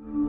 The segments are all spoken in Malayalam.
you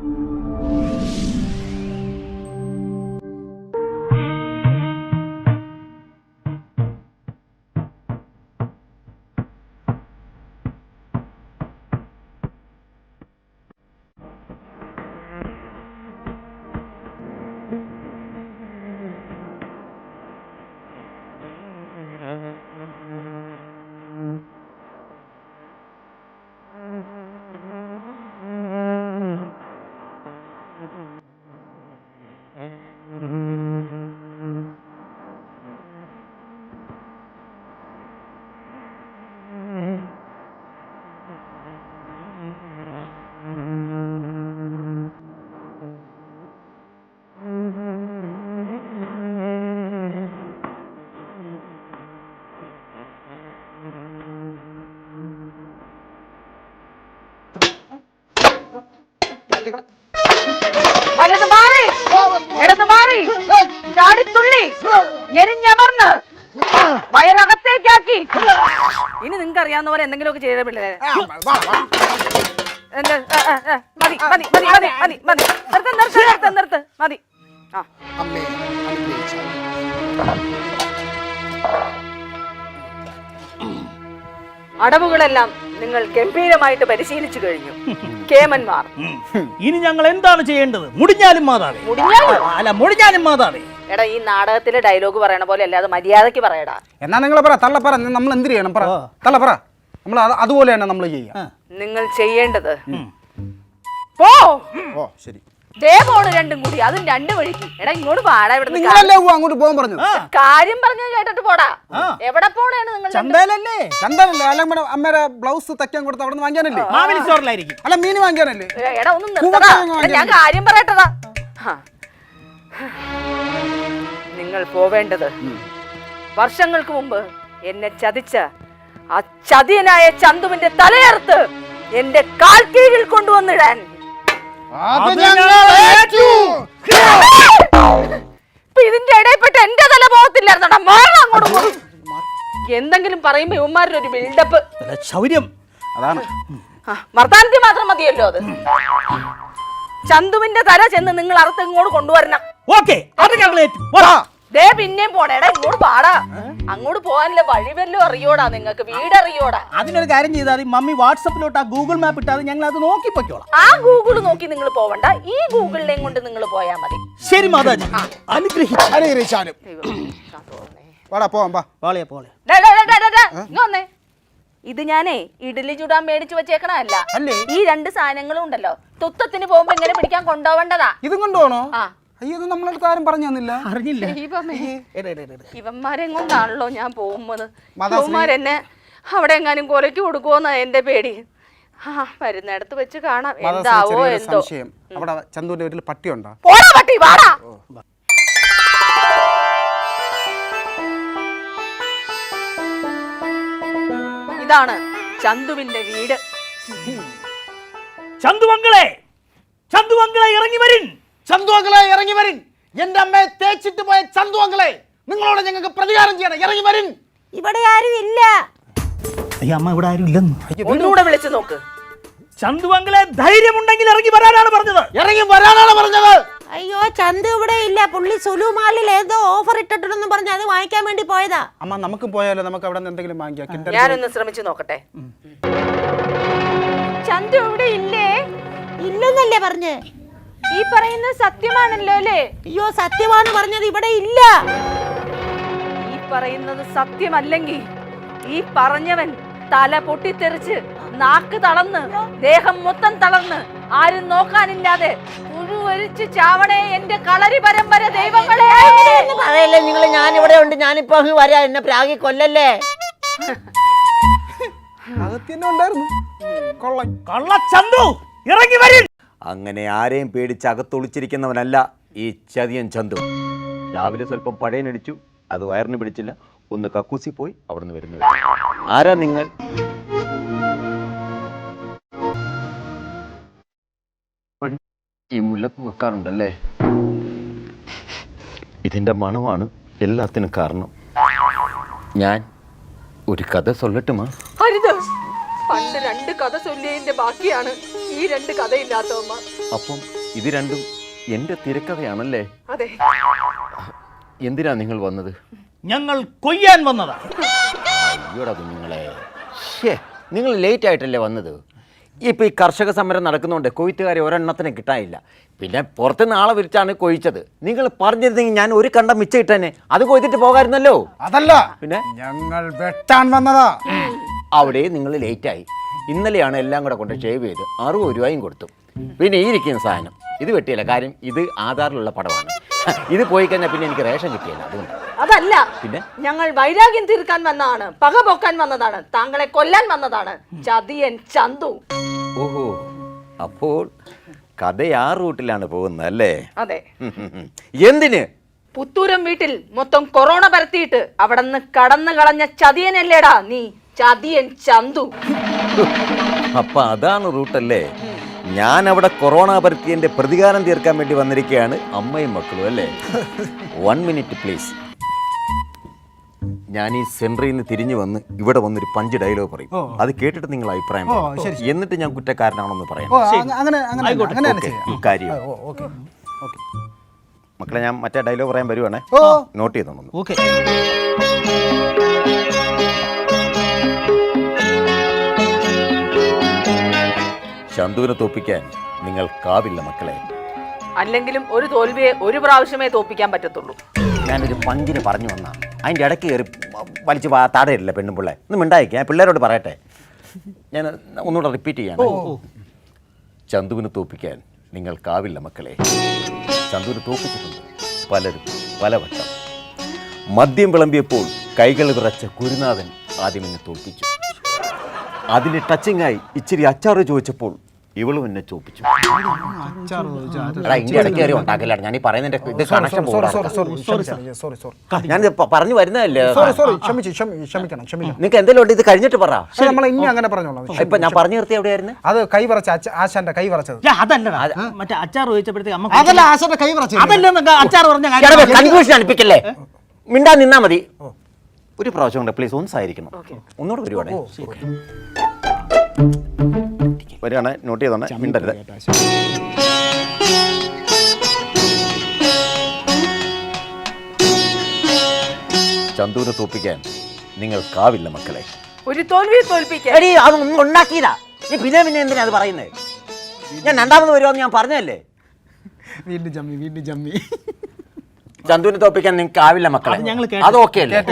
അറിയാവുന്ന പോലെ എന്തെങ്കിലുമൊക്കെ ചെയ്ത പിള്ളേരെ. എന്താ, ആ, ആ, ആ, മതി മതി മതി മതി മതി മതി നിർത്ത് നിർത്ത് നിർത്ത് നിർത്ത്. മതി. ആ. അമ്മേ അടവുകളെല്ലാം നിങ്ങൾ ഗംഭീരമായിട്ട് പരിശീലിച്ചു കഴിഞ്ഞു. കേമന്മാർ. ഇനി ഞങ്ങൾ എന്താണ് ചെയ്യേണ്ടത്? മുടിഞ്ഞാലും മാതാവേ. മുടിഞ്ഞാലും? അല്ല മുടിഞ്ഞാലും മാതാവേ. എടാ ഈ നാടകത്തിലെ ഡയലോഗ് പറയണ പോലെ അല്ലാതെ മര്യാദയ്ക്ക് പറയടാ. എന്നാ നിങ്ങൾ പറ തള്ള പറ നമ്മൾ എന്ത് ചെയ്യണം പറ. ഓ. തള്ള പറ. നമ്മൾ അതുപോലെ തന്നെ നമ്മൾ ചെയ്യാം നിങ്ങൾ ചെയ്യേണ്ടത്. പോ. ഓ ശരി. ദേ പോണ് രണ്ടും കൂടി അതും രണ്ട് വഴിക്ക്. എടാ ഇങ്ങോട്ട് പാടാ ഇവിടെ നിങ്ങളല്ലേ അങ്ങോട്ട് പോകാൻ പറഞ്ഞു? കാര്യം പറഞ്ഞു കേട്ടിട്ട് പോടാ. എവിടെ പോണേണ് നിങ്ങൾ? ചന്തയിലല്ലേ? ചന്ദനല്ലേ അല്ല അമ്മയുടെ അമ്മയുടെ ബ്ലൗസ് തയ്ക്കാൻ കൊടുത്ത് അവിടെ വാങ്ങിക്കാനല്ലേ? മാവിലി സ്റ്റോറിലായിരിക്കും. അല്ല മീൻ വാങ്ങിക്കാനല്ലേ? എടാ ഒന്നും നിർത്തടാ. ഞാൻ കാര്യം പറയട്ടതാ. നിങ്ങൾ പോവേണ്ടത് വർഷങ്ങൾക്ക് മുമ്പ് എന്നെ ചതിച്ച ആ ചതിയനായ ചന്തുവിന്റെ തലയർത്ത് എന്റെ കാൽ കീഴിൽ കൊണ്ടുവന്നിടാൻ. ഇപ്പൊ ഇതിന്റെ ഇടയിൽപ്പെട്ട് എന്റെ തല പോകത്തില്ലായിരുന്നോടാ. മാറണം അങ്ങോട്ട് പോ. എന്തെങ്കിലും പറയുമ്പോ ഇവന്മാരുടെ ഒരു ബിൽഡപ്പ് അല്ല, ശൗര്യം. അതാണ്. വർത്താനത്തിൽ മാത്രം മതിയല്ലോ അത്. ചന്തുവിന്റെ തല ചെന്ന് നിങ്ങൾ അറുത്ത് ഇങ്ങോട്ട് കൊണ്ടുവരണം. ഓക്കെ അത് ഞങ്ങൾ ഏറ്റു. പോടാ. ദേ പിന്നെയും പോണേടാ ഇങ്ങോട്ട് പാടാ അങ്ങോട്ട് പോകാനുള്ള വഴി വല്ലതും അറിയോടാ നിങ്ങൾക്ക്? വീട് അറിയോടാ അതിനൊരു കാര്യം ചെയ്താൽ മമ്മി വാട്സപ്പിലോട്ട് ആ ഗൂഗിൾ മാപ്പ് ഇട്ടാൽ ഞങ്ങൾ അത് നോക്കി പൊയ്ക്കോളാം. ആ ഗൂഗിൾ നോക്കി നിങ്ങൾ പോവണ്ട. ഈ ഗൂഗിളിനെയും കൊണ്ട് നിങ്ങൾ പോയാ മതി. ശരി മാതാജി. അനുഗ്രഹിച്ചു. അനുഗ്രഹിച്ചാലും വാടാ പോവാം വാ. പോളിയാ പോളെ. ഡാ, ഡാ, ഡാ, ഡാ, ഡാ, ഇങ്ങ് ഇത് ഞാനേ ഇഡലി ചുടാൻ മേടിച്ചു വെച്ചേക്കണല്ല അല്ലേ? ഈ രണ്ട് സാധനങ്ങളും ഉണ്ടല്ലോ. തുത്തത്തിന് പോകുമ്പോ ഇങ്ങനെ പിടിക്കാൻ കൊണ്ടുപോവേണ്ടതാ ഇതും കൊണ്ടുപോകണോ? ആ. അയ്യോ ഇത് നമ്മളടുത്ത് ആരും പറഞ്ഞു തന്നില്ല. അറിഞ്ഞില്ല. ദൈവമേ ഞാൻ പോകുന്നത്? മാതാശ്രീ. ഇവന്മാരെന്നെ അവിടെ എങ്ങാനും കൊലയ്ക്ക് കൊടുക്കുമോന്നാ എന്റെ പേടി. ആ വരുന്നിടത്ത് വെച്ച് കാണാം. മാതാശ്രീ, എന്താവോ ചെറിയൊരു എന്തോ. സംശയം. അവിടെ ചന്തുവിന്റെ വീട്ടിൽ പട്ടിയുണ്ടോ? പോടാ പട്ടി വാടാ. ഇതാണ് ചന്തുവിന്റെ വീട്. ചന്തുവങ്കളെ ചന്തുവങ്കളെ ഇറങ്ങി വരിൻ. ചന്തുവങ്ങളെ ഇറങ്ങി വരിൻ. എന്റെ അമ്മയെ തേച്ചിട്ട് പോയ ചന്തുവങ്കളെ നിങ്ങളോട് ഞങ്ങൾക്ക് പ്രതികാരം ചെയ്യണം. ഇറങ്ങി വരിൻ. ഇവിടെ ആരും ഇല്ല. അയ്യ അമ്മ ഇവിടെ ആരും ഇല്ലെന്ന്. ഒന്നുകൂടെ വിളിച്ചു നോക്ക്. ചന്തുവങ്കളെ ധൈര്യമുണ്ടെങ്കിൽ ഇറങ്ങി വരാനാണ് പറഞ്ഞത്. ഇറങ്ങി വരാനാണ് പറഞ്ഞത്. അയ്യോ ചന്തു ഇവിടെ ഇല്ല. പുള്ളി സുലു മാളിൽ ഏതോ ഓഫർ ഇട്ടിട്ടുണ്ടെന്ന് പറഞ്ഞ് അത് വാങ്ങിക്കാൻ വേണ്ടി പോയതാ. അമ്മ നമുക്ക് പോയാലോ? നമുക്ക് അവിടെ എന്തെങ്കിലും വാങ്ങിക്കാം. കിൻഡർ ഞാനൊന്ന് ശ്രമിച്ചു നോക്കട്ടെ. ചന്തു ഇവിടെ ഇല്ലേ? ഇല്ലെന്നല്ലേ പറഞ്ഞ്. ഈ പറയുന്നത് സത്യമാണല്ലോ അല്ലേ? അയ്യോ സത്യമാണ് പറഞ്ഞത് ഇവിടെ ഇല്ല. ഈ പറയുന്നത് സത്യമല്ലെങ്കിൽ ഈ പറഞ്ഞവൻ തല പൊട്ടിത്തെറിച്ച് നാക്ക് തളർന്ന് ദേഹം മൊത്തം തളർന്ന് ആരും നോക്കാനില്ലാതെ പുഴുവരിച്ച് ചാവണേ എന്റെ കളരി പരമ്പര ദൈവങ്ങളെ. പറയല്ലേ നിങ്ങൾ ഞാൻ ഇവിടെ ഉണ്ട് ഞാനിപ്പോ അങ്ങ് വരാ. എന്നെ പ്രാഗി കൊല്ലല്ലേ? അകത്ത് ഉണ്ടായിരുന്നു. കൊള്ളാം കള്ള ചന്തു ഇറങ്ങി വരിൻ അങ്ങനെ ആരെയും പേടിച്ച് അകത്തൊളിച്ചിരിക്കുന്നവനല്ല ഈ ചതിയൻ ചന്തു. രാവിലെ സ്വല്പം പഴയനടിച്ചു അത് വയറിന് പിടിച്ചില്ല. ഒന്ന് കക്കൂസി പോയി അവിടുന്ന് വരുന്നു. ആരാ നിങ്ങൾ? ഈ മുല്ലപ്പ് വെക്കാറുണ്ടല്ലേ? ഇതിന്റെ മണമാണ് എല്ലാത്തിനും കാരണം. ഞാൻ ഒരു കഥ സൊല്ലട്ടുമാ? രണ്ട് കഥ ചൊല്ലിയതിന്റെ ബാക്കിയാണ് ഈ രണ്ട് കഥയില്ലാത്തവന്മാർ. അപ്പം ഇത് രണ്ടും എന്റെ തിരക്കഥയാണല്ലേ? അതെ. എന്തിനാ നിങ്ങൾ വന്നത്? ഞങ്ങൾ കൊയ്യാൻ വന്നതാ. അയ്യോടാ കുഞ്ഞുങ്ങളെ. ഷേ നിങ്ങൾ ലേറ്റ് ആയിട്ടല്ലേ വന്നത്? ഇപ്പൊ ഈ കർഷക സമരം നടക്കുന്നതുകൊണ്ട് കൊയ്ത്തുകാരെ ഒരെണ്ണത്തിന് കിട്ടാനില്ല. പിന്നെ പുറത്തുനിന്ന് ആളെ വിരിച്ചാണ് കൊയ്ച്ചത് നിങ്ങൾ പറഞ്ഞിരുന്നെങ്കിൽ ഞാൻ ഒരു കണ്ടം മിച്ച ഇട്ടേനെ. അത് കൊയ്തിട്ട് പോകാരുന്നല്ലോ അതല്ല പിന്നെ? ഞങ്ങൾ വെട്ടാൻ വന്നതാ. അവിടെ നിങ്ങൾ ലേറ്റായി ഇന്നലെയാണ് എല്ലാം കൂടെ കൊണ്ട് ഷേവ് ചെയ്ത് അറുപത് രൂപയും കൊടുത്തു. പിന്നെ ഈ ഇരിക്കുന്ന സാധനം ഇത് വെട്ടിയില്ല. കാര്യം ഇത് ആധാറിലുള്ള പടമാണ്. ഇത് പോയി കഴിഞ്ഞാൽ പിന്നെ എനിക്ക് റേഷൻ കിട്ടിയില്ല അതുകൊണ്ട്. അതല്ല പിന്നെ? ഞങ്ങൾ വൈരാഗ്യം തീർക്കാൻ വന്നതാണ് പക പോക്കാൻ വന്നതാണ് താങ്കളെ കൊല്ലാൻ വന്നതാണ്. ചതിയൻ ചന്തു. ഓഹോ അപ്പോൾ കഥ ആ റൂട്ടിലാണ് പോകുന്നത് അല്ലേ? അതെ. എന്തിന്? പുത്തൂരം വീട്ടിൽ മൊത്തം കൊറോണ പരത്തിയിട്ട് അവിടെ നിന്ന് കടന്നു കളഞ്ഞ ചതിയനല്ലേടാ നീ? ചതിയൻ ചന്തു. അപ്പൊ അതാണ് റൂട്ടല്ലേ? ഞാൻ അവിടെ കൊറോണ പരത്തിയന്റെ പ്രതികാരം തീർക്കാൻ വേണ്ടി വന്നിരിക്കുകയാണ് അമ്മയും മക്കളും അല്ലേ? വൺ മിനിറ്റ് പ്ലീസ് ഞാൻ ഈ സെൻട്രിൽ നിന്ന് തിരിഞ്ഞു വന്ന് ഇവിടെ വന്നൊരു പഞ്ച് ഡയലോഗ് പറയും. അത് കേട്ടിട്ട് നിങ്ങൾ അഭിപ്രായം. എന്നിട്ട് ഞാൻ കുറ്റക്കാരനാണെന്ന് പറയാം. ഓ അങ്ങ- അങ്ങനെ അങ്ങനെ തന്നെ, അങ്ങനെ തന്നെ ഓക്കെ, ചെയ്യാം. കാര്യം. Oh okay, okay. മക്കളെ ഞാൻ മറ്റേ ഡയലോഗ് പറയാൻ വരുവാണേ. ഓ. നോട്ട് ചെയ്തോളൂ ഓക്കെ. ശന്തുവിനെ തോപ്പിക്കാൻ നിങ്ങൾക്കാവില്ല മക്കളെ. അല്ലെങ്കിലും ഒരു തോൽവിയെ ഒരു പ്രാവശ്യമേ തോപ്പിക്കാൻ പറ്റത്തുള്ളൂ. ഞാനൊരു പങ്കിന് പറഞ്ഞു വന്നാ. അതിന്റെ ഇടയ്ക്ക് കയറി വലിച്ച് താടയില്ല പെണ്ണും പിള്ളേ ഒന്ന് മിണ്ടായിക്ക് ഞാൻ പിള്ളേരോട് പറയട്ടെ. ഞാൻ ഒന്നുകൂടെ റിപ്പീറ്റ് ചെയ്യാം ചന്തുവിനെ തോപ്പിക്കാൻ നിങ്ങൾക്കാവില്ല മക്കളെ. ചന്തുവിനെ തോപ്പിച്ചിട്ടുണ്ട് പലരും പലവട്ടം. മദ്യം വിളമ്പിയപ്പോൾ കൈകൾ വിറച്ച കുരുനാഥൻ ആദ്യം എന്നെ തോൽപ്പിച്ചു. അതിന് ടച്ചിങ്ങായി ഇച്ചിരി അച്ചാറ് ചോദിച്ചപ്പോൾ ഇവളും എന്നെ ചോപ്പിച്ചു. ഇന്ത്യ ഇടയ്ക്ക് കയറി ഉണ്ടാക്കില്ല ഞാൻ ഈ പറയുന്നതിന്റെ ഇത് കണക്ഷൻ സോറി സോറി പോകാം സോറി സോറി സോറി ഞാൻ പറഞ്ഞു വരുന്നതല്ലേ? നിങ്ങൾക്ക് എന്തെങ്കിലും ഉണ്ട്? ഇത് കഴിഞ്ഞിട്ട് പറ. നമ്മൾ ഇനി അങ്ങനെ പറഞ്ഞോളാം. ഇപ്പൊ ഞാൻ പറഞ്ഞു നിർത്തി എവിടെയായിരുന്നു? അത് കൈ പറച്ച ആശാന്റെ കൈ പറച്ചത് അതല്ലടാ. മറ്റേ അച്ചാർ ചോദിച്ചപ്പോഴത്തേക്ക് അമ്മ അതല്ല ആശാന്റെ കൈ വറച്ചത്. അതല്ല അച്ചാർ പറഞ്ഞ കാര്യം. കൺഫ്യൂഷൻ അടുപ്പിക്കല്ലേ? മിണ്ടാ നിന്നാ മതി. ഒരു പ്രാവശ്യം കൊണ്ട് പ്ലീസ് ഒന്ന് സഹായിക്കണം ഒന്നുകൂടെ വരുവാണേ. വരികയാണെ. നോട്ട് ചെയ്തോണേ മിണ്ടരുത്. ചന്തുവിനെ തോപ്പിക്കാൻ നിങ്ങൾക്കാവില്ല മക്കളെ. ഒരു തോൽവി തോൽപ്പിക്കാൻ. എടി അതൊന്നും ഉണ്ടാക്കിയതാ. നീ പിന്നെ പിന്നെ എന്തിനാ അത് പറയുന്നത് ഞാൻ രണ്ടാമത് വരുവാന്ന് ഞാൻ പറഞ്ഞല്ലേ വീണ്ടും ജമ്മി വീണ്ടും ജമ്മി ചന്തുവിനെ തോപ്പിക്കാൻ നിങ്ങൾക്ക് ആവില്ല മക്കളെ. അത് ഞങ്ങൾ കേട്ടു. അത് ഓക്കെ അല്ലേ? കേട്ടു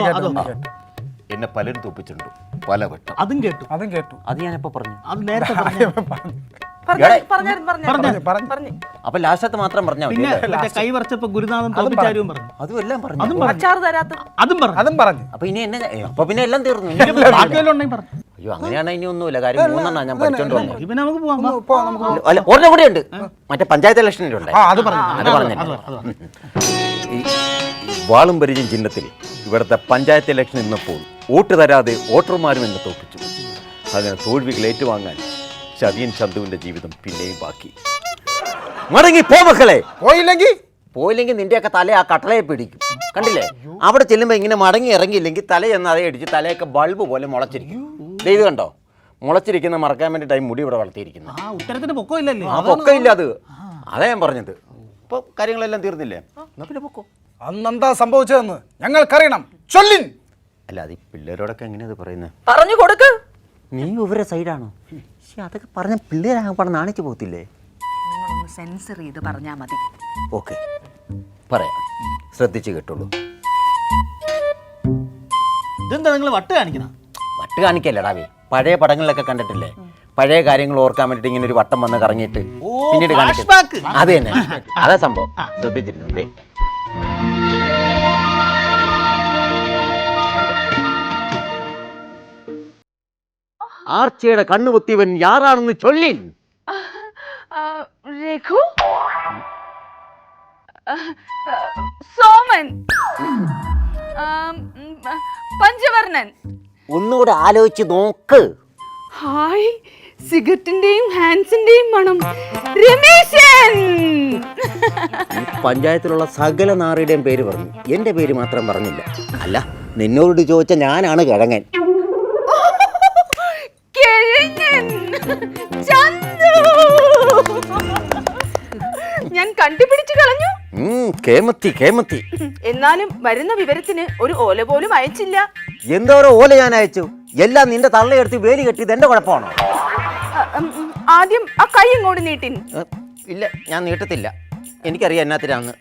എന്നെ പലരും തോപ്പിച്ചിട്ടുണ്ട് പല വട്ടം അതും കേട്ടു. അതും കേട്ടു. അത് ഞാനിപ്പോ പറഞ്ഞു. അത് നേരത്തെ പറഞ്ഞു. പറഞ്ഞു പറഞ്ഞു. പറഞ്ഞു അപ്പൊ ലാസ്റ്റത്ത് മാത്രം പറഞ്ഞാൽ പിന്നെ അല്ലേ? മറ്റേ കൈ വറച്ചപ്പോ ഗുരുനാഥൻ തോപ്പിച്ചാരും പറഞ്ഞു. അതും എല്ലാം പറഞ്ഞു. അതും പറഞ്ഞു. അച്ചാർ തരാത്ത അതും പറഞ്ഞു. അതും പറഞ്ഞു. അപ്പൊ ഇനി എന്നെ ഏ, അപ്പൊ പിന്നെ എല്ലാം തീർന്നു. ഉണ്ടെങ്കിൽ പറഞ്ഞു അയ്യോ അങ്ങനെയാണ് ഇനി ഒന്നുമില്ല. കാര്യം മൂന്നെണ്ണ ഞാൻ പഠിച്ചോണ്ട് വന്നത് ഇപ്പൊ നമുക്ക് പോവാം വാ. പോ നമുക്ക് അല്ല ഒരെണ്ണം കൂടെ ഉണ്ട്. മറ്റേ പഞ്ചായത്ത് ഇലക്ഷനിലുണ്ട് ആ അത് പറഞ്ഞു. അത് പറഞ്ഞില്ല ഈ ഈ വാളും പരിചയം ചിഹ്നത്തിൽ ഇവിടുത്തെ പഞ്ചായത്ത് ഇലക്ഷൻ ഇന്നപ്പോൾ വോട്ട് തരാതെ വോട്ടർമാരും എന്നെ തോൽപ്പിച്ചു. അതിന് തോൽവികൾ ഏറ്റുവാങ്ങാൻ ചതിയൻ ചന്തുവിന്റെ ജീവിതം പിന്നെയും ബാക്കി. മടങ്ങി പോ മക്കളെ. പോയില്ലെങ്കിൽ പോയില്ലെങ്കിൽ നിന്റെയൊക്കെ തല ആ കട്ടളയെ പിടിക്കും. കണ്ടില്ലേ? അവിടെ ചെല്ലുമ്പോൾ ഇങ്ങനെ മടങ്ങി ഇറങ്ങിയില്ലെങ്കിൽ തല എന്ന് അതേ അടിച്ച് തലയൊക്കെ ബൾബ് പോലെ മുളച്ചിരിക്കും. ദേ ഇത് കണ്ടോ? മുളച്ചിരിക്കുന്ന മറക്കാൻ വേണ്ടിയിട്ടായി മുടി ഇവിടെ വളർത്തിയിരിക്കുന്നു. ആ ഉത്തരത്തിന് പൊക്കമില്ലല്ലേ ആ പൊക്കമില്ല അത്. അതാ ഞാൻ പറഞ്ഞത്. ഇപ്പൊ കാര്യങ്ങളെല്ലാം തീർന്നില്ലേ? എന്നാ പിന്നെ പൊക്കോ. അന്നെന്താ സംഭവിച്ചതെന്ന് ഞങ്ങൾക്കറിയണം. ചൊല്ലിൻ. അല്ല അത് ഈ പിള്ളേരോടൊക്കെ എങ്ങനെയാ അത് പറയുന്നത് പറഞ്ഞു കൊടുക്ക്. നീ ഇവരെ സൈഡാണോ? പക്ഷെ അതൊക്കെ പറഞ്ഞ പിള്ളേരാകെ പറഞ്ഞ് നാണിച്ചു പോകത്തില്ലേ? നിങ്ങളൊന്ന് സെൻസർ ചെയ്ത് പറഞ്ഞാൽ മതി. ഓക്കെ. പറയാം. ശ്രദ്ധിച്ച് കേട്ടുള്ളൂ ഇതെന്താ നിങ്ങൾ വട്ട് കാണിക്കുന്ന വട്ട് കാണിക്കല്ലടാവേ പഴയ പടങ്ങളിലൊക്കെ കണ്ടിട്ടില്ലേ? പഴയ കാര്യങ്ങൾ ഓർക്കാൻ വേണ്ടിട്ട് ഇങ്ങനെ ഒരു വട്ടം വന്ന് കറങ്ങിയിട്ട് പിന്നീട് കാണിക്കും. അത് തന്നെ. അതാ സംഭവം. ശ്രദ്ധിച്ചിരുന്നു. ആർച്ചയുടെ കണ്ണുപൊത്തിയവൻ യാറാണെന്ന് ചൊല്ലിൻ. രഘു? സോമൻ. പഞ്ചവർണൻ ഒന്നുകൂടെ ആലോചിച്ച് നോക്ക്. ഹായ് സിഗരറ്റിന്റെയും ഹാൻസിന്റെയും മണം. രമേശൻ! പഞ്ചായത്തിലുള്ള സകല നാറിയുടെയും പേര് പറഞ്ഞു. എന്റെ പേര് മാത്രം പറഞ്ഞില്ല. അല്ല നിന്നോട് ചോദിച്ച ഞാനാണ് കിഴങ്ങൻ. ഞാൻ കണ്ടുപിടിച്ചു കളഞ്ഞു. കേമത്തി കേമത്തി. എന്നാലും വരുന്ന വിവരത്തിന് ഒരു ഓല പോലും അയച്ചില്ല. എന്തോരോ ഓല ഞാൻ അയച്ചു. എല്ലാം നിന്റെ തള്ളയെടുത്ത് വേലി കെട്ടിയത് എന്റെ കുഴപ്പമാണോ? ആദ്യം ആ കൈ ഇങ്ങോട്ട് നീട്ടി ഇല്ല ഞാൻ നീട്ടത്തില്ല. എനിക്കറിയാം എന്നാത്തിനാന്ന്.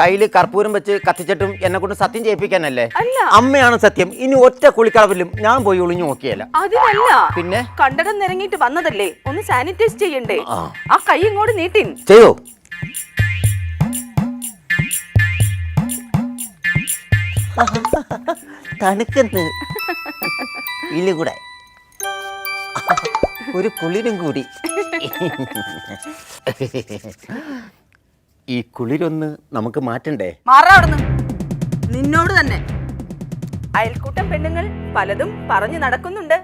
കയ്യിൽ കർപ്പൂരം വെച്ച് കത്തിച്ചിട്ടും എന്നെ കൊണ്ട് സത്യം ചെയ്യിപ്പിക്കാനല്ലേ? അല്ല. അമ്മയാണ് സത്യം. ഇനി ഒറ്റ കുളിക്കളവിലും ഞാൻ പോയി ഒളിഞ്ഞു നോക്കിയല്ല അതിനല്ല. പിന്നെ? കണ്ടകം നിറങ്ങിയിട്ട് വന്നതല്ലേ? ഒന്ന് സാനിറ്റൈസ് ചെയ്യണ്ടേ? ആ. ആ കൈ ഇങ്ങോട്ട് നീട്ടിൻ ചെയ്യോ? തണുക്കുന്നു. ഇല്ല കൂടെ. ഒരു കുളിരും കൂടി. ഈ കുളിരൊന്ന് നമുക്ക് മാറ്റണ്ടേ? മാറാവിടുന്നു നിന്നോട് തന്നെ. അയൽക്കൂട്ടം പെണ്ണുങ്ങൾ പലതും പറഞ്ഞു നടക്കുന്നുണ്ട്.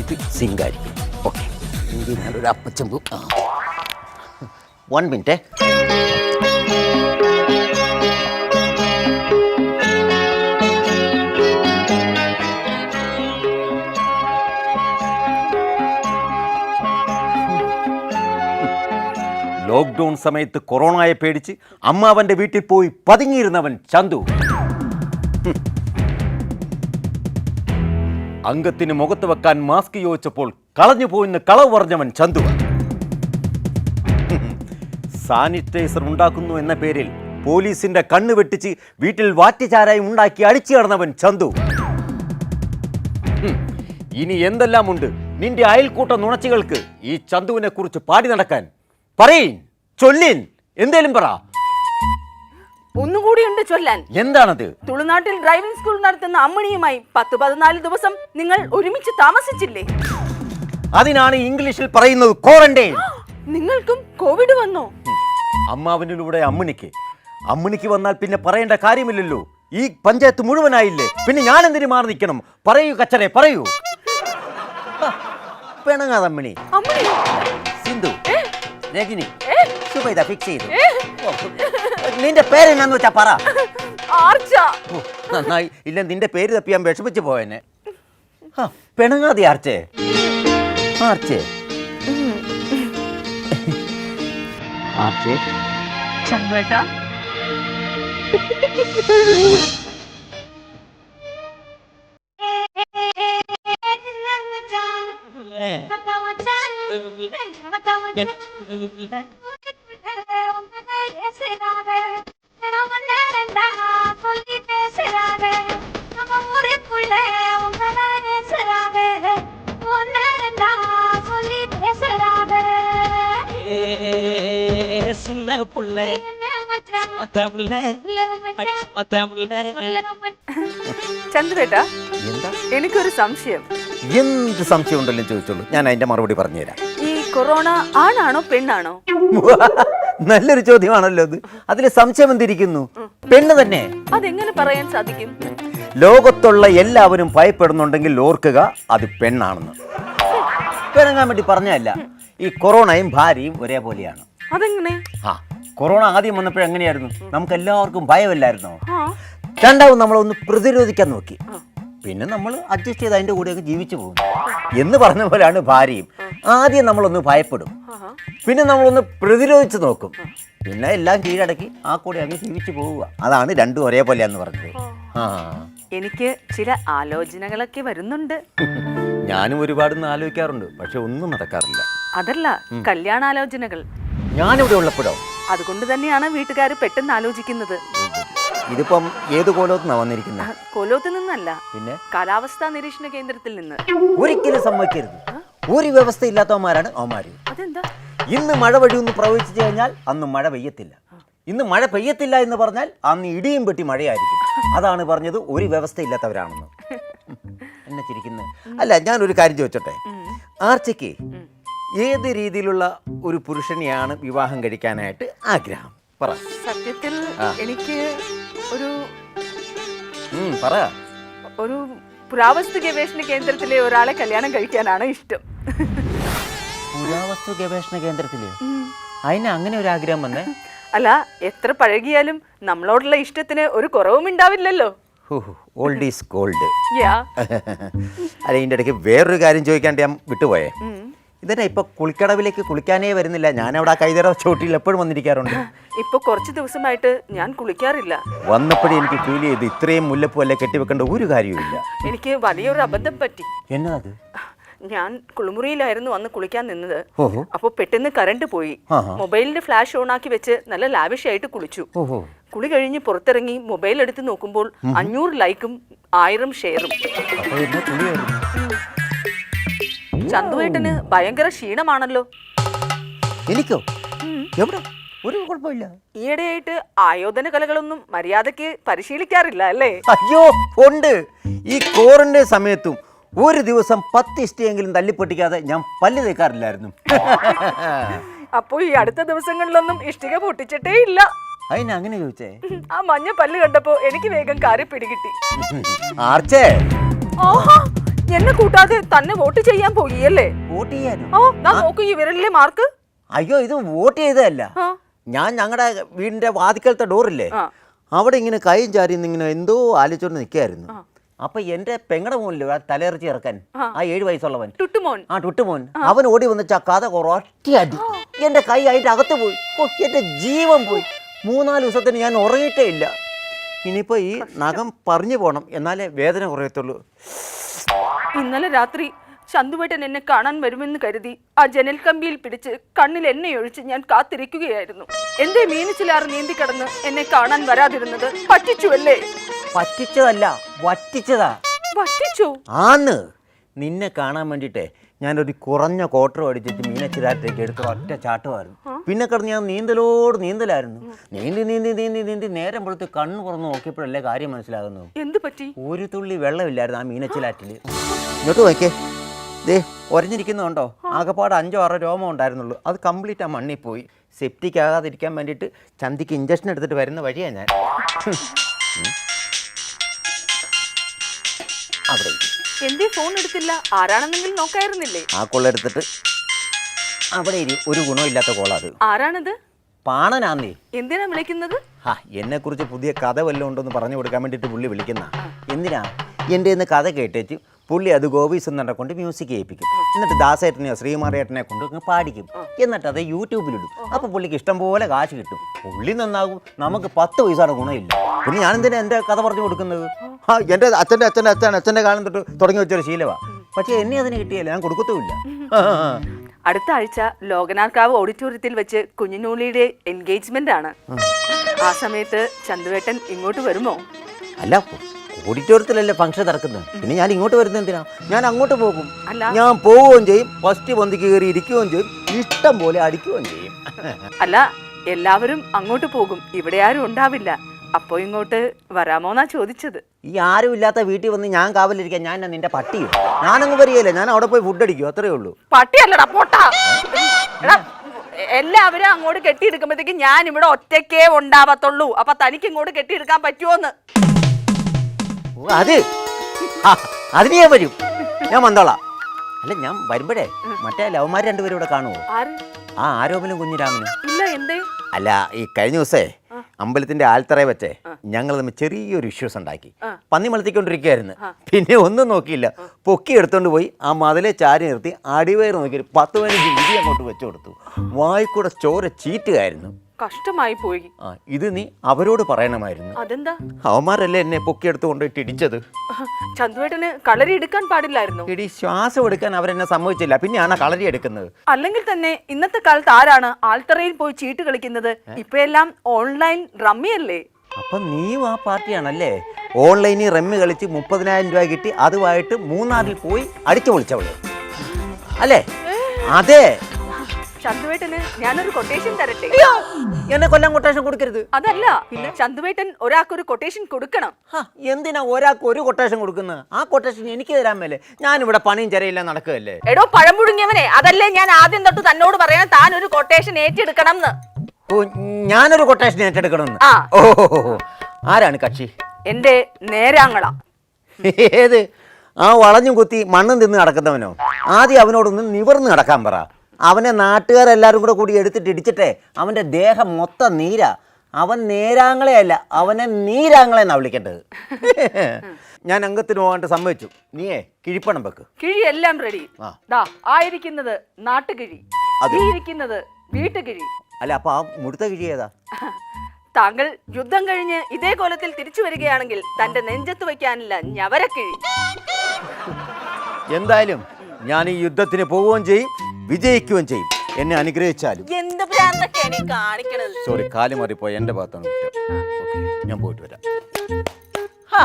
ഇത് സിംഗാരി ഓക്കെ. ഒരു ഞാനൊരു അപ്പച്ചമ്പു വൺ മിനിറ്റ് ലോക്ക്ഡൗൺ സമയത്ത് കൊറോണയെ പേടിച്ച് അമ്മാവന്റെ വീട്ടിൽ പോയി പതുങ്ങിയിരുന്നവൻ ചന്തു. അംഗത്തിന് മുഖത്ത് വെക്കാൻ മാസ്ക് ചോദിച്ചപ്പോൾ കളഞ്ഞു പോയിന്ന് കളവ് പറഞ്ഞവൻ ചന്തു. സാനിറ്റൈസർ ഉണ്ടാക്കുന്നു എന്ന പേരിൽ പോലീസിന്റെ കണ്ണ് വെട്ടിച്ച് വീട്ടിൽ വാറ്റിചാരായി ഉണ്ടാക്കി അടിച്ചു കടന്നവൻ ചന്തു. ഇനി എന്തെല്ലാമുണ്ട്? നിന്റെ അയൽക്കൂട്ട നുണച്ചികൾക്ക് ഈ ചന്തുവിനെ കുറിച്ച് പാടി നടക്കാൻ. പറയീൻ ചൊല്ലിൻ എന്തേലും പറ. ഒന്നുകൂടി ഉണ്ട് ചൊല്ലാൻ. എന്താണത്? തുളുനാട്ടിൽ ഡ്രൈവിംഗ് സ്കൂൾ നടത്തുന്ന അമ്മണിയുമായി പത്ത് പതിനാല് ദിവസം നിങ്ങൾ ഒരുമിച്ച് താമസിച്ചില്ലേ? അതിനാണ് ഇംഗ്ലീഷിൽ പറയുന്നത് ക്വാറന്റൈൻ നിങ്ങൾക്കും കോവിഡ് വന്നോ? അമ്മാവനിലൂടെ അമ്മിണിക്ക്. അമ്മിണിക്ക് വന്നാൽ പിന്നെ പറയേണ്ട കാര്യമില്ലല്ലോ. ഈ പഞ്ചായത്ത് മുഴുവനായില്ലേ? പിന്നെ ഞാൻ എന്തിനു മാറി നിൽക്കണം? പറയൂ കച്ചനെ പറയൂ. ഹ, പിണങ്ങാതെ അമ്മിണി. രജനി സുബൈദ ഫിക്സ് ചെയ്തു. നിന്റെ പേരെന്നാന്ന് വെച്ചാ പറ. ആർച്ച. നന്നായി. ഇല്ല നിന്റെ പേര് തപ്പി ഞാൻ വിഷമിച്ചു പോയെന്നെ ആ, പിണങ്ങാതെ ആർച്ചേ? ആർച്ചേ? ആർച്ചേ? ചങ്കുവേട്ടാ Yes. ചന്ദ്രേട്ട എന്താ? എനിക്കൊരു സംശയം. എന്ത് സംശയം ഉണ്ടല്ലോ ചോദിച്ചോളൂ. ഞാൻ അതിന്റെ മറുപടി പറഞ്ഞുതരാം. കൊറോണ ആണാണോ പെണ്ണാണോ? നല്ലൊരു ചോദ്യമാണല്ലോ അത്. അതിൽ സംശയം എന്തിരിക്കുന്നു? പെണ്ണ് തന്നെ. അതെങ്ങനെ പറയാൻ സാധിക്കും? ലോകത്തുള്ള എല്ലാവരും ഭയപ്പെടുന്നുണ്ടെങ്കിൽ ഓർക്കുക അത് പെണ്ണാണെന്ന്. പെണ്ണങ്ങാൻ വേണ്ടി പറഞ്ഞല്ല ഈ കൊറോണയും ഭാര്യയും ഒരേപോലെയാണ്. അതെങ്ങനെ? ആ കൊറോണ ആദ്യം വന്നപ്പോഴെങ്ങനെയായിരുന്നു? നമുക്ക് എല്ലാവർക്കും ഭയമല്ലായിരുന്നോ? രണ്ടാമത് രണ്ടാവും നമ്മളൊന്ന് പ്രതിരോധിക്കാൻ നോക്കി. പിന്നെ നമ്മൾ അഡ്ജസ്റ്റ് ചെയ്ത് അതിന്റെ കൂടെ അങ്ങ് ജീവിച്ചു പോകും. എന്ന് പറഞ്ഞ പോലെയാണ് ഭാര്യയും. ആദ്യം നമ്മളൊന്ന് ഭയപ്പെടും. പിന്നെ നമ്മളൊന്ന് പ്രതിരോധിച്ച് നോക്കും. പിന്നെ എല്ലാം കീഴടക്കി ആ കൂടെ അങ്ങ് ജീവിച്ചു പോവുക. അതാണ് രണ്ടും ഒരേപോലെയാന്ന് പറഞ്ഞത്. ആ. എനിക്ക് ചില ആലോചനകളൊക്കെ വരുന്നുണ്ട്. ഞാനും ഒരുപാട് ആലോചിക്കാറുണ്ട്. പക്ഷെ ഒന്നും നടക്കാറില്ല. അതല്ല കല്യാണാലോചനകൾ. ഞാനിവിടെ ഉള്ളപ്പോഴോ? അതുകൊണ്ട് തന്നെയാണ് വീട്ടുകാർ പെട്ടെന്ന് ആലോചിക്കുന്നത്. ഇതിപ്പം ഏത് കോലത്തുനിന്നാണ് വന്നിരിക്കുന്നത് കൊലോത്ത് നിന്നല്ല. പിന്നെ? കാലാവസ്ഥാ നിരീക്ഷണ കേന്ദ്രത്തിൽ നിന്ന്. ഒരിക്കലും സമ്മതിക്കരുത്. ഒരു വ്യവസ്ഥ ഇല്ലാത്തവന്മാരാണ് അവന്മാര്. അതെന്താ? ഇന്ന് മഴ വഴിയൊന്ന് പ്രവചിച്ചു കഴിഞ്ഞാൽ അന്ന് മഴ പെയ്യത്തില്ല. ഇന്ന് മഴ പെയ്യത്തില്ല എന്ന് പറഞ്ഞാൽ അന്ന് ഇടിയും പെട്ടി മഴയായിരിക്കും. അതാണ് പറഞ്ഞത് ഒരു വ്യവസ്ഥ ഇല്ലാത്തവരാണെന്ന് എന്നെ ചിരിക്കുന്നത് അല്ല ഞാനൊരു കാര്യം ചോദിച്ചോട്ടെ? ആർച്ചയ്ക്ക് ഏത് രീതിയിലുള്ള ഒരു പുരുഷനെയാണ് വിവാഹം കഴിക്കാനായിട്ട് ആഗ്രഹം? പറ. സത്യത്തിൽ എനിക്ക് ഒരു പറ. ഒരു പുരാവസ്തു ഗവേഷണ കേന്ദ്രത്തിലെ ഒരാളെ കല്യാണം കഴിക്കാനാണ് ഇഷ്ടം. പുരാവസ്തു ഗവേഷണ കേന്ദ്രത്തിലെ അതിന് അങ്ങനെ ഒരു ആഗ്രഹം വന്നേ? അല്ല എത്ര പഴകിയാലും നമ്മളോടുള്ള ഇഷ്ടത്തിന് ഒരു കുറവും ഉണ്ടാവില്ലല്ലോ. ഓൾഡ് ഈസ് ഗോൾഡ് അല്ല ഇതിന്റെ ഇടയ്ക്ക് വേറൊരു കാര്യം ചോദിക്കാണ്ട് ഞാൻ വിട്ടുപോയേ. ഇതന്നെ ഇപ്പൊ കുളിക്കടവിലേക്ക് കുളിക്കാനേ വരുന്നില്ല. ഞാൻ അവിടെ കൈതറ ചോട്ടിൽ എപ്പോഴും വന്നിരിക്കാറുണ്ട്. ഇപ്പൊ കുറച്ച് ദിവസമായിട്ട് ഞാൻ കുളിക്കാറില്ല. വന്നപ്പോഴേ എനിക്ക് ഫീൽ ചെയ്ത് ഇത്രയും മുല്ലപ്പൂ അല്ലേ കെട്ടിവെക്കേണ്ട ഒരു കാര്യവുമില്ല എനിക്ക് വലിയൊരു അബദ്ധം പറ്റി. എന്നതാ അത് ഞാൻ കുളിമുറിയിലായിരുന്നു വന്ന് കുളിക്കാൻ നിന്നത്. അപ്പോൾ അപ്പൊ പെട്ടെന്ന് കറണ്ട് പോയി. മൊബൈലിന്റെ ഫ്ലാഷ് ഓൺ ആക്കി വെച്ച് നല്ല ലാവിഷ് ആയിട്ട് കുളിച്ചു. കുളി കഴിഞ്ഞ് പുറത്തിറങ്ങി മൊബൈൽ എടുത്ത് നോക്കുമ്പോൾ അഞ്ഞൂറ് ലൈക്കും ആയിരം ഷെയറും. എന്നാ ചന്തുവേട്ടന് ഭയങ്കര ക്ഷീണമാണല്ലോ. എനിക്കോ? എവിടെ? ഒരു കുഴപ്പമില്ല. ഈയിടെയായിട്ട് ആയോധന കലകളൊന്നും മര്യാദയ്ക്ക് പരിശീലിക്കാറില്ല അല്ലേ? അയ്യോ ഉണ്ട്. ഈ കോറിന്റെ സമയത്തും ഒരു ദിവസം പത്ത് ഇഷ്ടയെങ്കിലും തല്ലിപ്പൊട്ടിക്കാതെ ഞാൻ പല്ല് തേക്കാറില്ലായിരുന്നു. അപ്പോ ഈ അടുത്ത ദിവസങ്ങളിലൊന്നും ഇഷ്ടിക പൊട്ടിച്ചിട്ടേ ഇല്ല. അതിന് അങ്ങനെ ചോദിച്ചേ? ആ മഞ്ഞ പല്ല് കണ്ടപ്പോ എനിക്ക് വേഗം കാര്യം പിടികിട്ടി. ആർച്ചേ? ആഹാ എന്നെ കൂട്ടാതെ തന്നെ വോട്ട് ചെയ്യാൻ പോയി അല്ലേ വോട്ട് ചെയ്യാനോ? ഓ ഞാൻ നോക്കൂ ഈ വിരലിലെ മാർക്ക്. അയ്യോ ഇത് വോട്ട് ചെയ്തതല്ല. ഞാൻ ഞങ്ങളുടെ വീടിന്റെ വാതിക്കലത്തെ ഡോറില്ലേ. അവിടെ ഇങ്ങനെ കൈയും ചാരി ഇങ്ങനെ എന്തോ ആലോചിച്ചോണ്ട് നിൽക്കുകയായിരുന്നു അപ്പൊ എന്റെ പെങ്ങടെ മോനില്ലേ ആ തലയിറച്ചി ഇറക്കാൻ? ആ. ഏഴ് വയസ്സുള്ളവൻ. ടുട്ടുമോൻ. ആ ടുട്ടുമോൻ. അവൻ ഓടി വന്ന് കഥ ഒറ്റ അടി. എന്റെ കൈ അതിന്റെ അകത്ത് പോയി. കൊക്കി എന്റെ ജീവൻ പോയി. മൂന്നാൽ ദിവസത്തിന് ഞാൻ ഉറങ്ങിയിട്ടേ ഇല്ല. ഇനിയിപ്പോ ഈ നഖം പറഞ്ഞു പോണം. എന്നാലേ വേദന കുറയത്തുള്ളൂ. ഇന്നലെ രാത്രി ചന്തുവേട്ടൻ എന്നെ കാണാൻ വരുമെന്ന് കരുതി ആ ജനൽ കമ്പിയിൽ പിടിച്ച് കണ്ണിൽ എന്നെ ഒഴിച്ച് ഞാൻ കാത്തിരിക്കുകയായിരുന്നു. എന്റെ മീനിച്ചിലാർ നീന്തി കടന്ന് എന്നെ കാണാൻ വരാതിരുന്നത്? പറ്റിച്ചു അല്ലേ പറ്റിച്ചതല്ല വറ്റിച്ചതാ. വറ്റിച്ചു? ആന്ന്. നിന്നെ കാണാൻ വേണ്ടിയിട്ടേ ഞാനൊരു കുറഞ്ഞ ക്വാർട്ടർ അടിച്ചിട്ട് മീനച്ചിരാറ്റേക്ക് എടുത്ത് ഒറ്റ ചാട്ടമായിരുന്നു. പിന്നെ കിടന്ന് ഞാൻ നീന്തലോട് നീന്തലായിരുന്നു. നീന്തി നീന്തി നീന്തി നീന്തി നേരം പൊടുത്ത് കണ്ണ് തുറന്ന് നോക്കിയപ്പോഴല്ലേ കാര്യം മനസ്സിലാകുന്നു എന്ത് പറ്റി? ഒരു തുള്ളി വെള്ളമില്ലായിരുന്നു ആ മീനച്ചിലാറ്റിൽ ഇങ്ങോട്ട് നോക്കേ ദേ ഒരഞ്ഞിരിക്കുന്നുണ്ടോ? ആകെപ്പാട് അഞ്ചോ ആറോ രോമം ഉണ്ടായിരുന്നുള്ളൂ. അത് കംപ്ലീറ്റ് ആ മണ്ണിൽ പോയി. സെപ്റ്റിക് ആകാതിരിക്കാൻ വേണ്ടിയിട്ട് ചന്തിക്ക് ഇഞ്ചക്ഷൻ എടുത്തിട്ട് വരുന്ന വഴിയാണ് ഞാൻ. അവിടെ. എന്തേ ഫോൺ എടുത്തില്ല. ആരാണെന്നെങ്കിലും നോക്കായിരുന്നില്ലേ? ആ കോൾ എടുത്തിട്ട് അവിടെ ഇരി ഒരു ഗുണമില്ലാത്ത കോളാ അത്. ആരാണത്? പാണനാന്നേ. എന്തിനാ വിളിക്കുന്നത്? ആ എന്നെ കുറിച്ച് പുതിയ കഥ വല്ലതും ഉണ്ടോ എന്ന് പറഞ്ഞു കൊടുക്കാൻ വേണ്ടിയിട്ട് പുള്ളി വിളിക്കുന്ന. എന്തിനാ? എന്റെ കഥ കേട്ടേച്ച് പുള്ളി അത് ഗോപീസ് എന്നെ കൊണ്ട് മ്യൂസിക് ചെയ്യിപ്പിക്കും എന്നിട്ട് ദാസേട്ടനെയോ ശ്രീമാറേട്ടനെ കൊണ്ട് പാടിക്കും. എന്നിട്ട് അത് യൂട്യൂബിലിടും. അപ്പോൾ പുള്ളിക്ക് ഇഷ്ടം പോലെ കാശ് കിട്ടും. പുള്ളി നന്നാകും. നമുക്ക് പത്ത് പൈസയുടെ ഗുണമില്ല. പിന്നെ ഞാൻ എന്തിനാ എന്റെ കഥ പറഞ്ഞു കൊടുക്കുന്നത്? ആ എന്റെ അച്ഛന്റെ അച്ഛന്റെ അച്ഛൻ അച്ഛന്റെ കാലം തൊട്ട് തുടങ്ങി വെച്ചൊരു ശീലമാണ് പക്ഷേ എന്നെ അതിന് കിട്ടിയല്ല. ഞാൻ കൊടുക്കത്തുമില്ല. അടുത്ത ആഴ്ച ലോകനാർക്കാവ് ഓഡിറ്റോറിയത്തിൽ വെച്ച് കുഞ്ഞിനൂലിയുടെ എൻഗേജ്മെന്റ് ആണ് ആ സമയത്ത് ചന്തുവേട്ടൻ ഇങ്ങോട്ട് വരുമോ? അല്ല ഓഡിറ്റോറിയത്തിലല്ലേ ഫംഗ്ഷൻ നടക്കുന്നത്? പിന്നെ ഞാൻ ഇങ്ങോട്ട് വരുന്നത് എന്തിനാ? ഞാൻ അങ്ങോട്ട് പോകും. അല്ല. ഞാൻ പോവുകയും ചെയ്യും. ഫസ്റ്റ് പൊന്തിക്ക് കയറി ഇരിക്കുകയും ചെയ്യും. ഇഷ്ടം പോലെ അടിക്കുകയും ചെയ്യും. അല്ല എല്ലാവരും അങ്ങോട്ട് പോകും. ഇവിടെ ആരും ഉണ്ടാവില്ല. അപ്പോ ഇങ്ങോട്ട് വരാമോന്നാ ചോദിച്ചത്. ഈ ആരും ഇല്ലാത്ത വീട്ടിൽ വന്ന് ഞാൻ കാവലിരിക്കാൻ ഞാൻ നിന്റെ പട്ടിയും? ഞാനങ്ങ് വരികയില്ല. ഞാൻ അവിടെ പോയി ഫുഡ് അടിക്കും അത്രേ ഉള്ളൂ. പട്ടിയല്ലടാ പോട്ടാ. എല്ലാവരും അങ്ങോട്ട് കെട്ടിയെടുക്കുമ്പോഴത്തേക്ക് ഞാൻ ഇവിടെ ഒറ്റക്കേ ഉണ്ടാവത്തുള്ളൂ. അപ്പൊ തനിക്ക് ഇങ്ങോട്ട് കെട്ടിയെടുക്കാൻ പറ്റുമോന്ന് അത്. ആ, അതിന് ഞാൻ വരും. ഞാൻ വന്നോളാം. അല്ല ഞാൻ വരുമ്പോഴേ മറ്റേ ലവന്മാർ രണ്ടുപേരും ഇവിടെ കാണുമോ ആ ആരോപലും കുഞ്ഞിരാമനും അല്ല ഈ കഴിഞ്ഞ ദിവസേ അമ്പലത്തിന്റെ ആൽത്തറയെ വെച്ചേ ഞങ്ങൾ തമ്മിൽ ചെറിയൊരു ഇഷ്യൂസ് ഉണ്ടാക്കി. പന്നി മലത്തിക്കൊണ്ടിരിക്കുകയായിരുന്നു പിന്നെ ഒന്നും നോക്കിയില്ല. പൊക്കി എടുത്തോണ്ട് പോയി ആ മതിലെ ചാരി നിർത്തി അടിവയർ നോക്കി ഒരു പത്ത് പതിനഞ്ച് ഇടി അങ്ങോട്ട് വെച്ചു കൊടുത്തു. വായിക്കൂടെ ചോര ചീറ്റുകയായിരുന്നു കഷ്ടമായി പോയി. ആ ഇത് നീ അവരോട് പറയണമായിരുന്നു. അതെന്താ? അവന്മാരല്ലേ എന്നെ പൊക്കിയെടുത്ത് കൊണ്ടുപോയിട്ട് ഇടിച്ചത്? ചന്തുവേട്ടന് കളരി എടുക്കാൻ പാടില്ലായിരുന്നു? ഇടി ശ്വാസം എടുക്കാൻ അവരെന്നെ സമ്മതിച്ചില്ല. പിന്നെയാണ് കളരി എടുക്കുന്നത്. അല്ലെങ്കിൽ തന്നെ ഇന്നത്തെ കാലത്ത് ആരാണ് ആൽത്തറയിൽ പോയി ചീട്ട് കളിക്കുന്നത്? ഇപ്പൊ എല്ലാം ഓൺലൈൻ റമ്മിയല്ലേ? അപ്പൊ നീയും ആ പാർട്ടിയാണല്ലേ? ഓൺലൈനിൽ റമ്മി കളിച്ച് മുപ്പതിനായിരം രൂപ കിട്ടി അതുമായിട്ട് മൂന്നാറിൽ പോയി അടിച്ചു പൊളിച്ചവൾ. അല്ലേ? അതെ. ചന്തുവേട്ടന് ഞാനൊരു കൊട്ടേഷൻ തരട്ടെ? എന്നെ കൊല്ലം കൊട്ടേഷൻ കൊടുക്കരുത്. അതല്ല പിന്നെ? ചന്തുവേട്ടൻ കൊട്ടേഷൻ കൊടുക്കണം. എന്തിനാ ഒരാൾക്ക് ഒരു കൊട്ടേഷൻ കൊടുക്കുന്നത് ആ കൊട്ടേഷൻ എനിക്ക് തരാൻ മേലെ. ഞാനിവിടെ പണിയും ചെറിയില്ല നടക്കുകയല്ലേ? എടോ പഴം പുഴുങ്ങിയവനെ അതല്ലേ ഞാൻ ആദ്യം തൊട്ട് തന്നോട് പറയാൻ താൻ ഒരു കൊട്ടേഷൻ ഏറ്റെടുക്കണം എന്ന് ഓ ഞാനൊരു കൊട്ടേഷൻ ഏറ്റെടുക്കണമെന്ന്? ആ. ഓ ഓ, ഓ. ആരാണ് കക്ഷി? എന്റെ നേരാങ്ങള. ഏത്? ആ വളഞ്ഞും കുത്തി മണ്ണും തിന്ന് നടക്കുന്നവനോ? ആദ്യം അവനോടൊന്ന് നിവർന്ന് നടക്കാൻ പറ. അവനെ നാട്ടുകാരെല്ലാവരും കൂടെ കൂടി എടുത്തിട്ട് ഇടിച്ചിട്ടെ അവന്റെ ദേഹം മൊത്തം നീരാ. അവൻ നേരാങ്ങളെ അല്ല അവനെ നീരാങ്ങളെ എന്നാ വിളിക്കേണ്ടത്. ഞാൻ അംഗത്തിന് പോകാണ്ട് സമ്മതിച്ചു. നീയേ കിഴിപ്പണം വെക്ക്. കിഴി എല്ലാം റെഡി ആ. ദാ ആയിരിക്കുന്നത് നാട്ടുകിഴി അതെ. ഈ ഇരിക്കുന്നത് വീട്ടുകിഴി. അല്ല അപ്പൊ ആ മുടുത്ത കിഴി ഏതാ? താങ്കൾ യുദ്ധം കഴിഞ്ഞ് ഇതേ കോലത്തിൽ തിരിച്ചു വരികയാണെങ്കിൽ തന്റെ നെഞ്ചത്ത് വയ്ക്കാനില്ല ഞവരക്കിഴി. എന്തായാലും ഞാൻ ഈ യുദ്ധത്തിന് പോവുകയും ചെയ്യും. വിജയിക്കുകയും ചെയ്യും. എന്നെ അനുഗ്രഹിച്ചാലും. എന്ത് ഭ്രാന്തൊക്കെയാണ് ഈ കാണിക്കണത്? സോറി കാൽ മാറിപ്പോയി. എന്റെ ഭാഗത്താണ് കുറ്റം ഞാൻ പോയിട്ട് വരാം. ഹാ,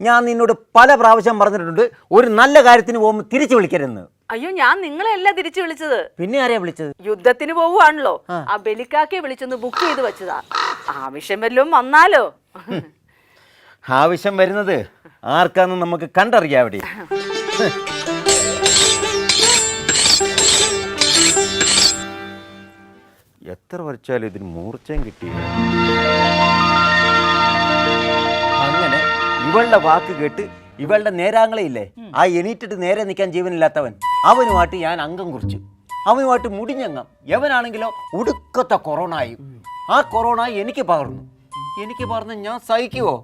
ഞാൻ നിന്നോട് പല പ്രാവശ്യം പറഞ്ഞിട്ടുണ്ട് ഒരു നല്ല കാര്യത്തിന് പോകുമ്പോൾ തിരിച്ചു വിളിക്കരുതെന്ന്. അയ്യോ ഞാൻ നിങ്ങളെയല്ല തിരിച്ചു വിളിച്ചത്. പിന്നെ ആരെയാ വിളിച്ചത്? യുദ്ധത്തിന് പോവുകയാണല്ലോ. ആ. ബലിക്കാക്കെ വിളിച്ചൊന്ന് ബുക്ക് ചെയ്ത് വെച്ചതാ. ആവശ്യം വല്ലതും വന്നാലോ? ആവശ്യം വരുന്നത് ആർക്കാന്ന് നമുക്ക് കണ്ടറിയാം അവിടെ. എത്ര വരച്ചാലും ഇതിന് മൂർച്ചയും കിട്ടിയില്ല. അങ്ങനെ ഇവളുടെ വാക്ക് കേട്ട് ഇവളുടെ നേരാങ്ങളെ ഇല്ലേ? ആ എണീറ്റിട്ട് നേരെ നിൽക്കാൻ ജീവനില്ലാത്തവൻ. അവനുമായിട്ട് ഞാൻ അംഗം കുറിച്ചു. അവനുമായിട്ട് മുടിഞ്ഞങ്ങം എവനാണെങ്കിലോ ഒടുക്കത്തെ കൊറോണ ആയി. ആ കൊറോണ എനിക്ക് പകർന്നു. എനിക്ക് പറഞ്ഞ് ഞാൻ സഹിക്കുവോ?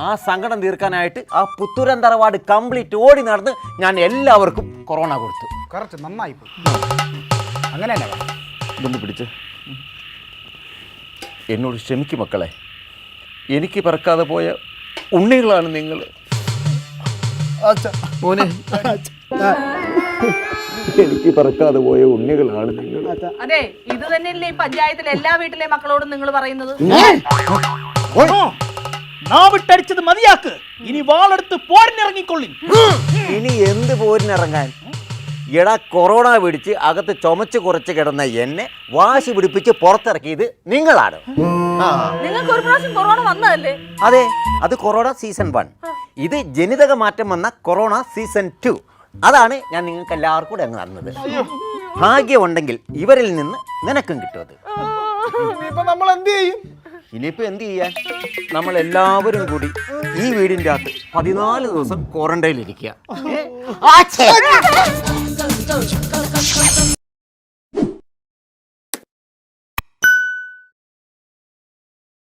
ആ സങ്കടം തീർക്കാനായിട്ട് ആ പുത്തൂരൻ തറവാട് കംപ്ലീറ്റ് ഓടി നടന്ന് ഞാൻ എല്ലാവർക്കും കൊറോണ കൊടുത്തു. കറക്റ്റ് നന്നായി പോയി. അങ്ങനെ തന്നെ വേണം. ഇതൊന്ന് പിടിച്ച്. എന്നോട് ക്ഷമിക്കും മക്കളെ. എനിക്ക് പറക്കാതെ പോയ ഉണ്ണികളാണ് നിങ്ങൾ മോനെ. എനിക്ക് പറക്കാതെ പോയ ഉണ്ണികളാണ് നിങ്ങൾ അതെ ഇത് തന്നെയല്ലേ ഈ പഞ്ചായത്തിലെ എല്ലാ വീട്ടിലെ മക്കളോടും നിങ്ങൾ പറയുന്നത്? നാവിട്ടടിച്ചത് മതിയാക്ക്. ഇനി വാളെടുത്ത് പോരിനിറങ്ങിക്കൊള്ളി ഇനി എന്ത് പോരിനിറങ്ങാൻ? എടാ കൊറോണ പിടിച്ച് അകത്ത് ചുമച്ച് കുറച്ച് കിടന്ന എന്നെ വാശി പിടിപ്പിച്ച് പുറത്തിറക്കിയത് നിങ്ങളാണ്. ആ. നിങ്ങൾക്ക് ഒരു പ്രാവശ്യം കൊറോണ വന്നതല്ലേ? അതെ അത് കൊറോണ സീസൺ വൺ. ഇത് ജനിതക മാറ്റം വന്ന കൊറോണ സീസൺ ടു. അതാണ് ഞാൻ നിങ്ങൾക്ക് എല്ലാവർക്കും കൂടെ അങ്ങ് തന്നത്. ഭാഗ്യമുണ്ടെങ്കിൽ ഇവരിൽ നിന്ന് നിനക്കും കിട്ടും അത്. ഇനിയിപ്പോ നമ്മൾ എന്ത് ചെയ്യും? ഇനിയിപ്പോ എന്ത് ചെയ്യാൻ? നമ്മൾ എല്ലാവരും കൂടി ഈ വീടിന്റെ അകത്ത് പതിനാല് ദിവസം Giờ.